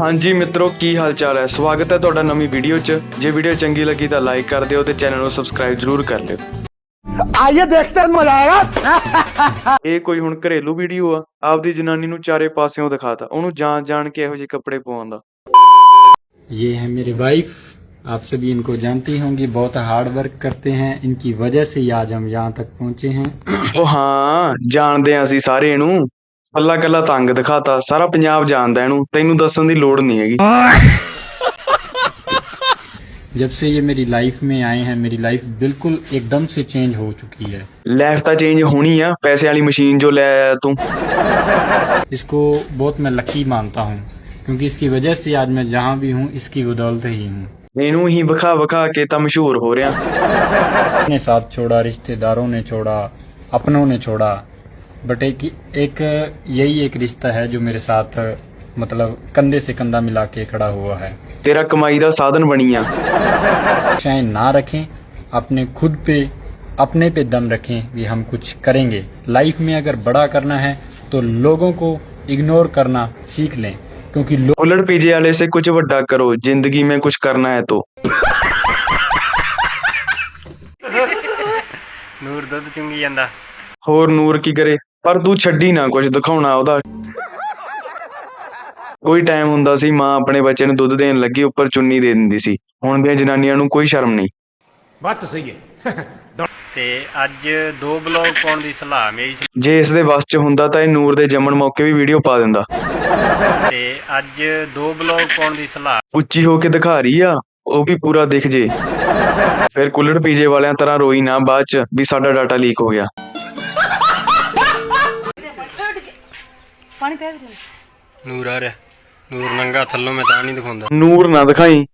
ਹਾਂਜੀ ਮਿੱਤਰੋ ਕੀ ਹਾਲ ਚਾਲ ਹੈ ਸਵਾਗਤ ਹੈ ਤੁਹਾਡਾ ਨਵੀਂ ਵੀਡੀਓ 'ਚ ਜੇ ਵੀਡੀਓ ਚੰਗੀ ਲੱਗੀ ਤਾਂ ਲਾਈਕ ਕਰ ਦਿਓ ਤੇ ਚੈਨਲ ਨੂੰ ਸਬਸਕ੍ਰਾਈਬ ਜ਼ਰੂਰ ਕਰ ਲਿਓ आइए देखते हैं मजा आएगा ਇਹ ਕੋਈ ਹੁਣ ਘਰੇਲੂ ਵੀਡੀਓ ਆ ਆਪਦੀ ਜਨਾਨੀ ਨੂੰ ਚਾਰੇ ਪਾਸਿਓਂ ਦਿਖਾਤਾ ਉਹਨੂੰ ਜਾਣ ਜਾਣ ਕੇ ਇਹੋ ਜਿਹੇ ਕੱਪੜੇ ਪਵਾਉਂਦਾ ये है मेरे वाइफ आप सभी इनको जानती होंगी बहुत हार्ड वर्क करते हैं इनकी वजह से ही आज हम यहाँ तक पहुँचे हैं ਉਹ ਹਾਂ ਜਾਣਦੇ ਆ ਅਸੀਂ ਸਾਰੇ ਇਹਨੂੰ ਕੱਲਾ ਕੱਲਾ ਤੰਗ ਦਿਖਾਤਾ ਸਾਰਾ ਪੰਜਾਬ ਜਾਣਦਾ ਇਹਨੂੰ ਤੈਨੂੰ ਦੱਸਣ ਦੀ ਲੋੜ ਨਹੀਂ ਹੈਗੀ जब से ये मेरी लाइफ में आए हैं मेरी लाइफ बिल्कुल एकदम से चेंज हो चुकी है ਲਾਈਫ ਤਾਂ ਚੇਂਜ ਹੋਣੀ ਆ ਪੈਸੇ ਵਾਲੀ ਮਸ਼ੀਨ ਜੋ ਲੈ ਆਇਆ ਤੂੰ इसको बहुत मैं लकी मानता हूँ क्योंकि इसकी वजह से आज मैं जहाँ भी हूँ इसकी बदौलत ही हूँ ਇਹਨੂੰ ਹੀ ਵਿਖਾ ਵਿਖਾ ਕੇ ਤਾਂ ਮਸ਼ਹੂਰ ਹੋ ਰਿਹਾ ने साथ छोड़ा रिश्तेदारों ने छोड़ा अपनों ने छोड़ा बट एक एक यही एक रिश्ता है जो मेरे साथ मतलब कंधे से कंधा मिला के खड़ा हुआ है ਤੇਰਾ ਕਮਾਈ ਦਾ ਸਾਧਨ ਬਣੀ ਆ अपेक्षाएं ना रखें अपने खुद पे अपने पे दम रखें कि हम कुछ करेंगे लाइफ में अगर बड़ा करना है तो लोगों को इग्नोर करना सीख लें क्योंकि लोग उलट पीजे वाले से कुछ ਵੱਡਾ ਕਰੋ ਜ਼ਿੰਦਗੀ में कुछ करना है तो ਨੂਰ ਦੁੱਧ ਚੁੰਗੀ ਜਾਂਦਾ ਹੋਰ ਨੂਰ ਕੀ ਕਰੇ ਪਰ ਤੂੰ ਛੱਡੀ ਨਾ ਕੁਝ ਦਿਖਾਉਣਾ ਉਹਦਾ। ਕੋਈ ਟਾਈਮ ਹੁੰਦਾ ਸੀ ਮਾਂ ਆਪਣੇ ਬੱਚੇ ਨੂੰ ਦੁੱਧ ਦੇਣ ਲੱਗੀ ਉੱਪਰ ਚੁੰਨੀ ਦੇ ਦਿੰਦੀ ਸੀ। ਹੁਣ ਦੀਆਂ ਜਨਾਨੀਆਂ ਨੂੰ ਕੋਈ ਸ਼ਰਮ ਨਹੀਂ। ਬਾਤ ਸਹੀ ਹੈ। ਤੇ ਅੱਜ ਦੋ ਬਲੌਗ ਪਾਉਣ ਦੀ ਸਲਾਹ ਮੇਰੀ ਜੇ ਇਸ ਦੇ ਵਸ ਚ ਹੁੰਦਾ ਤਾਂ ਇਹ ਨੂਰ ਦੇ ਜੰਮਣ ਮੌਕੇ ਵੀ ਵੀਡੀਓ ਪਾ ਦਿੰਦਾ। ਤੇ ਅੱਜ ਦੋ ਬਲੌਗ ਪਾਉਣ ਦੀ ਸਲਾਹ। ਉੱਚੀ ਹੋ ਕੇ ਦਿਖਾ ਰਹੀ ਆ ਉਹ ਵੀ ਪੂਰਾ ਦਿਖ ਜੇ। ਫਿਰ ਕੁੱਲੜ ਪੀਜੇ ਵਾਲਿਆਂ ਤਰ੍ਹਾਂ ਰੋਈ ਨਾ ਬਾਅਦ ਚ ਵੀ ਸਾਡਾ ਡਾਟਾ ਲੀਕ ਹੋ ਗਿਆ। ਪਾਣੀ ਪੈ ਗਿਆ। ਨੂਰ ਆ ਰਿਹਾ। ਨੂਰ ਨੰਗਾ ਥੱਲੋਂ ਮੈਂ ਤਾਂ ਨਹੀਂ ਦਿਖਾਉਂਦਾ। ਨੂਰ ਨਾ ਦਿਖਾਈ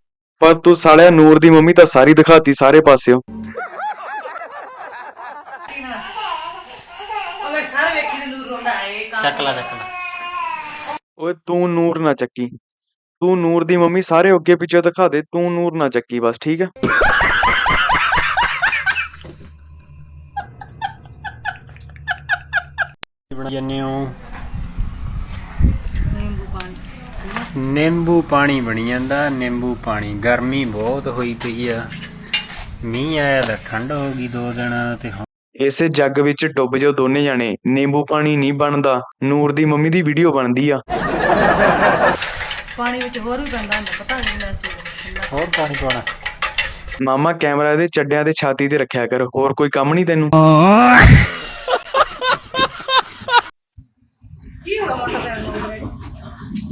ਪਰ ਤੂੰ ਸਾਲਿਆ ਨੂਰ ਦੀ ਮੰਮੀ ਤਾਂ ਸਾਰੀ ਦਿਖਾਤੀ ਸਾਰੇ ਪਾਸਿਓਂ। ਅਗਰ ਸਾਰੇ ਵੇਖੀ ਤੇ ਨੂਰ ਰੋਂਦਾ ਹੈ ਕੰਮ। ਚੱਕ ਲੈ ਚੱਕ ਲੈ। ਓਏ ਤੂੰ ਨੂਰ ਨਾ ਚੱਕੀ। ਤੂੰ ਨੂਰ ਦੀ ਮੰਮੀ ਸਾਰੇ ਅੱਗੇ ਪਿੱਛੇ ਦਿਖਾ ਦੇ ਤੂੰ ਨੂਰ ਨਾ ਚੱਕੀ ਬਸ ਠੀਕ ਹੈ ਬਣਾ ਜੰਨੇ ਹੋ ਨਿੰਬੂ ਪਾਣੀ ਨਿੰਬੂ ਪਾਣੀ ਬਣੀ ਜਾਂਦਾ ਨਿੰਬੂ ਪਾਣੀ ਗਰਮੀ ਬਹੁਤ ਹੋਈ ਪਈ ਆ। ਮੀਂਹ ਆਇਆ ਤਾਂ ਠੰਡ ਹੋ ਗਈ ਦੋ ਦਿਨ ਤੇ ਇਸੇ ਜੱਗ ਵਿੱਚ ਡੁੱਬ ਜਾਓ ਦੋਨੇ ਜਾਣੇ। ਨਿੰਬੂ ਪਾਣੀ ਨਹੀਂ ਬਣਦਾ। ਨੂਰ ਦੀ ਮੰਮੀ ਦੀ ਵੀਡੀਓ ਬਣਦੀ ਆ। ਪਾਣੀ ਵਿੱਚ ਹੋਰ ਵੀ ਪੈਂਦਾ ਹੁੰਦਾ ਪਤਾ ਨਹੀਂ ਮੈਂ ਚੀਜ਼ ਹੋਰ ਪਾਣੀ ਪਾਣਾ ਮਾਮਾ ਕੈਮਰਾ ਇਹਦੇ ਚੱਡਿਆਂ ਤੇ ਛਾਤੀ ਤੇ ਰੱਖਿਆ ਕਰ। ਹੋਰ ਕੋਈ ਕੰਮ ਨਹੀਂ ਤੈਨੂੰ?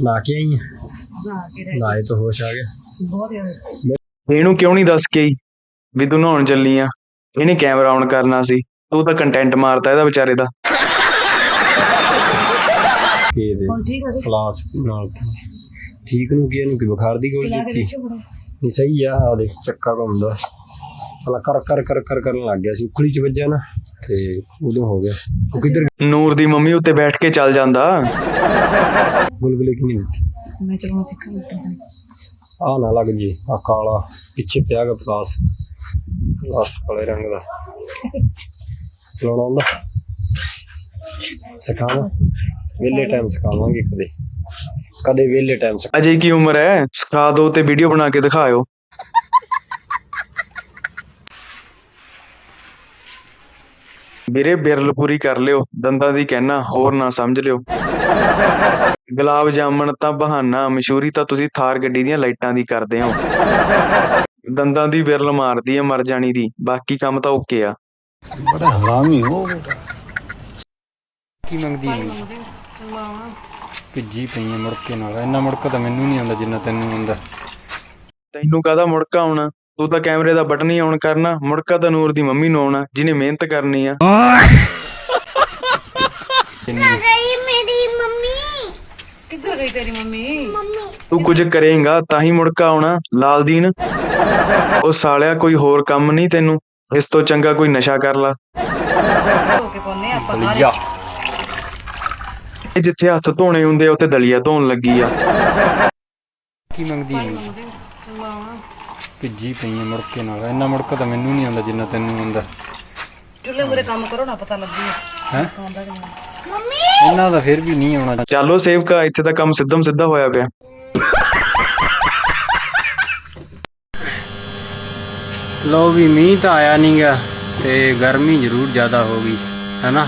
ਲਾ ਕੇ ਆਈ ਆ। ਲਾਏ ਤਾਂ ਹੋਸ਼ ਆ ਗਿਆ ਬਹੁਤ ਇਹਨੂੰ ਕਿਉਂ ਨਹੀਂ ਦੱਸ ਕੇ ਆਈ ਵੀ ਤੂੰ ਨਹਾਉਣ ਚੱਲੀ ਆ? ਇਹਨੇ ਕੈਮਰਾ ਆਨ ਕਰਨਾ ਸੀ। ਤੂੰ ਤਾਂ ਕੰਟੈਂਟ ਮਾਰਤਾ ਇਹਦਾ ਵਿਚਾਰੇ ਦਾ। ਕੀ ਦੇ। ਹੁਣ ਠੀਕ ਹੈ ਫਲਾਸ ਨਾਲ। ਠੀਕ ਨੂੰ ਕੀ ਇਹਨੂੰ ਕੀ ਬੁਖਾਰ ਦੀ ਗੋਲੀ ਦਿੱਤੀ ਨਹੀਂ ਸਹੀ ਆ ਆ ਦੇਖ ਚੱਕਾ ਘੁੰਮਦਾ। ਹਲਾ ਕਰ ਕਰ ਕਰ ਕਰ ਕਰਨ ਲੱਗ ਗਿਆ ਸੀ। ਉਖਲੀ ਚ ਵੱਜਿਆ ਨਾ। ਤੇ ਉਦੋਂ ਹੋ ਗਿਆ। ਉਹ ਕਿੱਧਰ ਨੂਰ ਦੀ ਮੰਮੀ ਉੱਤੇ ਬੈਠ ਕੇ ਚੱਲ ਜਾਂਦਾ। ਗੁਲਗੁਲੇ ਕਿ ਨਹੀਂ ਮੈਂ ਚਲਾਉਣਾ ਸਿੱਖਾਂ ਆ ਨਾ ਲੱਗ ਜੀ ਆ ਕਾਲਾ ਪਿੱਛੇ ਪਿਆ ਗਾ ਪਲਾਸ। ਪਲਾਸ ਕਾਲੇ ਰੰਗ ਦਾ। ਚਲਾਉਣਾ ਆਉਂਦਾ ਸਿਖਾਵਾਂ। ਵੇਲੇ ਟਾਈਮ ਸਿਖਾਵਾਂਗੇ ਕਦੇ। ਕਦੇ ਵੇਲੇ ਟਾਈਮ ਸਿਖਾ ਅਜੇ ਕੀ ਉਮਰ ਹੈ? ਸਿਖਾ ਦਿਓ ਤੇ ਵੀਡੀਓ ਬਣਾ ਕੇ ਦਿਖਾਇਓ। ਵੀਰੇ ਬਿਰਲ ਪੂਰੀ ਕਰ ਲਿਓ ਦੰਦਾਂ ਦੀ ਕਹਿਣਾ ਹੋਰ ਨਾ ਸਮਝ ਲਿਓ। ਗੁਲਾਬ ਜਾਮਣ ਤਾਂ ਬਹਾਨਾ ਮਸ਼ਹੂਰੀ ਤਾਂ ਤੁਸੀਂ ਥਾਰ ਗੱਡੀ ਦੀਆਂ ਲਾਈਟਾਂ ਦੀ ਕਰਦੇ ਹੋ। ਦੰਦਾਂ ਦੀ ਬਿਰਲ ਮਾਰਦੀ ਹੈ ਮਰ ਜਾਣੀ ਦੀ ਬਾਕੀ ਕੰਮ ਤਾਂ ਓਕੇ ਆ। ਕੀ ਮੰਗਦੀ ਹੈ ਭਿੱਜੀ ਪਈ ਹੈ ਮੁੜਕੇ ਨਾਲ ਇੰਨਾ ਮੁੜਕਾ ਤਾਂ ਮੈਨੂੰ ਨਹੀਂ ਆਉਂਦਾ ਜਿੰਨਾ ਤੈਨੂੰ ਆਉਂਦਾ। ਤੈਨੂੰ ਕਾਹਦਾ ਮੁੜਕਾ ਆਉਣਾ? ਤੂੰ ਤਾਂ ਕੈਮਰੇ ਦਾ ਬਟਨ ਹੀ ਆਨ ਕਰਨਾ ਮੁੜਕਾ ਤਾਂ ਨੂਰ ਦੀ ਮੰਮੀ ਨੂੰ ਆਉਣਾ ਜਿਹਨੇ ਮਿਹਨਤ ਕਰਨੀ ਆ। ਕਿੱਧਰ ਗਈ ਤੇਰੀ ਮੰਮੀ? ਤੂੰ ਕੁਝ ਕਰੇਂਗਾ ਤਾਂ ਹੀ ਮੁੜਕਾ ਆਉਣਾ ਲਾਲਦੀਨ। ਉਹ ਸਾਲਿਆ ਕੋਈ ਹੋਰ ਕੰਮ ਨਹੀਂ ਤੈਨੂੰ ਇਸ ਤੋਂ ਚੰਗਾ ਕੋਈ ਨਸ਼ਾ ਕਰ ਲਾ। ਹੋ ਕੇ ਪਾਉਨੇ ਆਪਾਂ ਸਾਰੇ। ਲਿਆ ਇਹ ਜਿੱਥੇ ਹੱਥ ਧੋਣੇ ਹੁੰਦੇ ਆ ਉੱਥੇ ਦਲੀਆ ਧੋਣ ਲੱਗੀ ਆ। ਕੀ ਮੰਗਦੀ ਹੈ? ਭਿੱਜੀ ਪਈ ਹੈ ਮੁੜਕੇ ਨਾਲ। ਇੰਨਾ ਮੁੜਕਾ ਤਾਂ ਮੈਨੂੰ ਨਹੀਂ ਆਉਂਦਾ ਜਿੰਨਾ ਤੈਨੂੰ ਆਉਂਦਾ। ਚੁੱਲ੍ਹੇ ਮੂਰੇ ਕੰਮ ਕਰੋ ਨਾ ਪਤਾ ਲੱਗੀ। ਹੈ? ਮੰਮੀ! ਇੰਨਾ ਤਾਂ ਫਿਰ ਵੀ ਨਹੀਂ ਆਉਣਾ। ਚਲੋ ਸੇਵਕਾ ਇੱਥੇ ਤਾਂ ਕੰਮ ਸਿੱਧਮ ਸਿੱਧਾ ਹੋਇਆ ਪਿਆ। ਲੋ ਵੀ ਮੀਂਹ ਤਾਂ ਆਇਆ ਨਹੀਂਗਾ ਤੇ ਗਰਮੀ ਜ਼ਰੂਰ ਜ਼ਿਆਦਾ ਹੋ ਗਈ ਹੈਨਾ?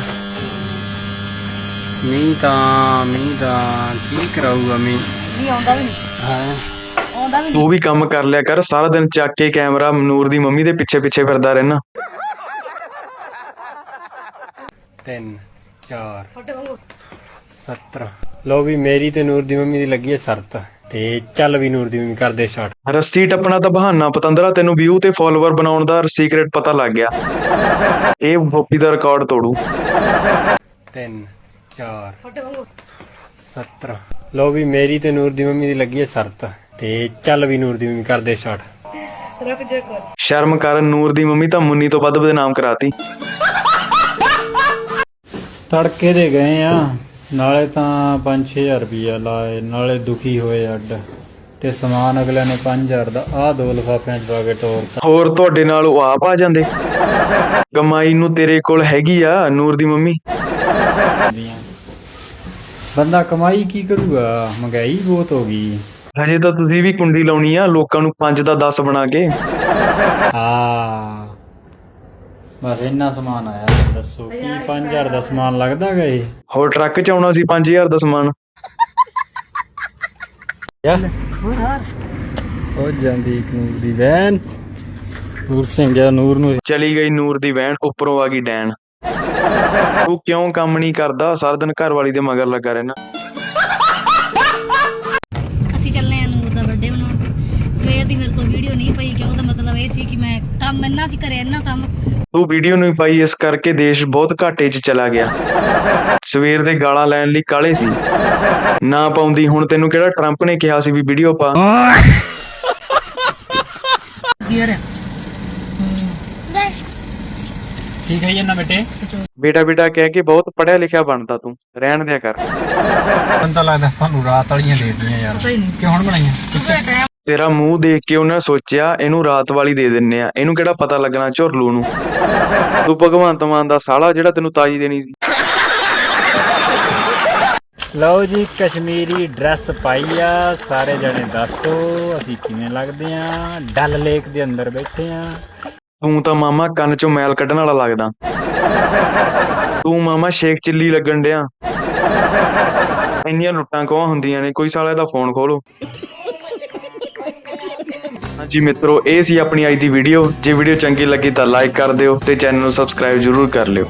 ਮੀਂਹ ਤਾਂ ਮੀਂਹ ਤਾਂ ਕੀ ਕਰਾਊਗਾ ਮੀਂਹ। ਮੀਂਹ ਆਉਂਦਾ ਵੀ ਨਹੀਂ। ਹਾਂ? ਆਉਂਦਾ ਵੀ ਤੂੰ ਵੀ ਕੰਮ ਕਰ ਲਿਆ ਕਰ ਸਾਰਾ ਦਿਨ ਚੱਕ ਕੇ ਕੈਮਰਾ ਨੂਰ ਦੀ ਮੰਮੀ ਦੇ ਪਿੱਛੇ ਪਿੱਛੇ ਫਿਰਦਾ ਰਹਿਣਾ। ਤਿੰਨ ਚਾਰ ਫਟੇ ਵਾਂਗੂ। 17 ਲੋ ਵੀ ਮੇਰੀ ਤੇ ਨੂਰ ਦੀ ਮੰਮੀ ਦੀ ਲੱਗੀ ਹੈ ਸ਼ਰਤ। ਤੇ ਚੱਲ ਵੀ ਨੂਰ ਦੀ ਮੰਮੀ ਕਰਦੇ ਸਟਾਰਟ ਰੱਸੀ ਟੱਪਣਾ ਤਾਂ ਬਹਾਨਾ ਪਤੰਦਰਾ ਤੈਨੂੰ ਵਿਊ ਤੇ ਫਾਲੋਅਰ ਬਣਾਉਣ ਦਾ ਸੀਕ੍ਰੇਟ ਪਤਾ ਲੱਗ ਗਿਆ। ਇਹ ਗੋਪੀ ਦਾ ਰਿਕਾਰਡ ਤੋੜੂ। ਤਿੰਨ ਚਾਰ ਫਟੇ ਵਾਂਗੂ। 17 ਲੋ ਵੀ ਮੇਰੀ ਤੇ ਨੂਰ ਦੀ ਮੰਮੀ ਦੀ ਲੱਗੀ ਹੈ ਸ਼ਰਤ। ਤੇ ਚੱਲ ਵੀ ਨੂਰ ਦੀ ਮੰਮੀ ਕਰਦੇ ਸਟਾਰਟ ਰੁਕ ਜੇ ਕਰ। ਸ਼ਰਮ ਕਰ ਨੂਰ ਦੀ ਮੰਮੀ ਤਾਂ ਮੁੰਨੀ ਤੋਂ ਵੱਧ ਬਦਨਾਮ ਕਰਾਤੀ। ਤੜਕੇ ਦੇ ਗਏ ਆ ਨਾਲੇ ਤਾਂ 5-6000 ਰੁਪਈਆ ਲਾਏ ਨਾਲੇ ਦੁਖੀ ਹੋਏ ਅੱਡ। ਤੇ ਸਮਾਨ ਅਗਲਿਆਂ ਨੇ 5000 ਦਾ ਆਹ ਦੋ ਲਿਫਾਫਿਆਂ ਚ ਪਾ ਕੇ ਤੋਰਤਾ। ਹੋਰ ਤੁਹਾਡੇ ਨਾਲ ਉਹ ਆਪ ਆ ਜਾਂਦੇ। ਕਮਾਈ ਨੂੰ ਤੇਰੇ ਕੋਲ ਹੈਗੀ ਆ ਨੂਰ ਦੀ ਮੰਮੀ। ਬੰਦਾ ਕਮਾਈ ਕੀ ਕਰੂਗਾ? ਮਹਿੰਗਾਈ ਬਹੁਤ ਹੋ ਗਈ। ਹਜੇ ਤਾਂ ਤੁਸੀਂ ਵੀ ਕੁੰਡੀ ਲਾਉਣੀ ਆ ਲੋਕਾਂ ਨੂੰ 5 ਦਾ 10 ਬਣਾ ਕੇ। ਹਾਂ। ਬਸ ਇੰਨਾ ਸਮਾਨ ਆਇਆ ਦੱਸੋ ਕੀ 5000 ਦਾ ਸਮਾਨ ਲੱਗਦਾ ਗਾ ਇਹ? ਹੋਰ ਟਰੱਕ ਚ ਆਉਣਾ ਸੀ 5000 ਦਾ ਸਮਾਨ। ਯਾ। ਹੋ ਜਾਂਦੀ ਨੂਰ ਦੀ ਵੈਨ। ਨੂਰ ਸਿੰਘ ਜਾਂ ਨੂਰ ਨੂੰ ਚਲੀ ਗਈ ਨੂਰ ਦੀ ਵਹਿਣ ਉੱਪਰੋਂ ਆ ਗਈ ਡੈਣ ਤੂੰ ਕਿਉਂ ਕੰਮ ਨਹੀਂ ਕਰਦਾ? ਸਾਰਾ ਦਿਨ ਘਰ ਵਾਲੀ ਦੇ ਮਗਰ ਲੱਗਾ ਰਹਿਣਾ ਵੀਡੀਓ ਨਹੀਂ ਪਈ ਕਿ ਉਹਦਾ ਮਤਲਬ ਇਹ ਸੀ ਕਿ ਮੈਂ ਕੰਮ ਇੰਨਾ ਸੀ ਕਰਿਆ ਇੰਨਾ ਕੰਮ। ਤੂੰ ਵੀਡੀਓ ਨਹੀਂ ਪਾਈ ਇਸ ਕਰਕੇ ਦੇਸ਼ ਬਹੁਤ ਘਾਟੇ 'ਚ ਚਲਾ ਗਿਆ। ਸਵੇਰ ਦੇ ਗਾਲਾਂ ਲੈਣ ਲਈ ਕਾਲੇ ਸੀ। ਨਾ ਪਾਉਂਦੀ ਹੁਣ ਤੈਨੂੰ ਕਿਹੜਾ ਟਰੰਪ ਨੇ ਕਿਹਾ ਸੀ ਵੀ ਵੀਡੀਓ ਪਾ? ਠੀਕ ਹੈ ਜੀ ਨਾ ਬੇਟੇ। ਬੇਟਾ ਬੇਟਾ ਕਹਿ ਕੇ ਬਹੁਤ ਪੜਿਆ ਲਿਖਿਆ ਬਣਦਾ ਤੂੰ। ਰਹਿਣ ਦਿਆ ਕਰ। ਮੈਨੂੰ ਤਾਂ ਲੱਗਦਾ ਤੁਹਾਨੂੰ ਰਾਤ ਵਾਲੀਆਂ ਦੇ ਦਿੱਤੀਆਂ ਯਾਰ। ਕਿ ਹੁਣ ਬਣਾਈਆਂ? ਤੇਰਾ ਮੂੰਹ ਦੇਖ ਕੇ ਉਹਨਾਂ ਸੋਚਿਆ ਇਹਨੂੰ ਰਾਤ ਵਾਲੀ ਦੇ ਦਿੰਨੇ ਆ। ਇਹਨੂੰ ਕਿਹੜਾ ਪਤਾ ਲੱਗਣਾ ਝੁਰਲੂ ਨੂੰ? ਤੂੰ ਭਗਵੰਤ ਮਾਨ ਦਾ ਸਾਲਾ ਜਿਹੜਾ ਤੈਨੂੰ ਤਾਜੀ ਦੇਣੀ ਸੀ। ਲਓ ਜੀ ਕਸ਼ਮੀਰੀ ਡਰੈਸ ਪਾਈ ਆ। ਸਾਰੇ ਜਣੇ ਦੱਸੋ ਅਸੀਂ ਕਿਵੇਂ ਲੱਗਦੇ ਆ? ਡਲ ਲੇਕ ਦੇ ਅੰਦਰ ਬੈਠੇ ਆ। ਤੂੰ ਤਾਂ ਮਾਮਾ ਕੰਨ ਚੋਂ ਮੈਲ ਕੱਢਣ ਵਾਲਾ ਲੱਗਦਾ। ਤੂੰ ਮਾਮਾ ਸ਼ੇਖ ਚਿੱਲੀ ਲੱਗਣ ਡਿਆ। ਇੰਨੀਆਂ ਲੁੱਟਾਂ ਕੋਹਾਂ ਹੁੰਦੀਆਂ ਨੇ? ਕੋਈ ਸਾਲਾ ਇਹਦਾ ਫੋਨ ਖੋਲੋ। ਹਾਂਜੀ ਮਿੱਤਰੋ, ਇਹ ਸੀ ਆਪਣੀ ਅੱਜ ਦੀ ਵੀਡੀਓ ਜੇ ਵੀਡੀਓ ਚੰਗੀ ਲੱਗੀ ਤਾਂ ਲਾਈਕ ਕਰ ਦਿਓ ਤੇ ਚੈਨਲ ਨੂੰ ਸਬਸਕ੍ਰਾਈਬ ਜ਼ਰੂਰ ਕਰ ਲਿਓ।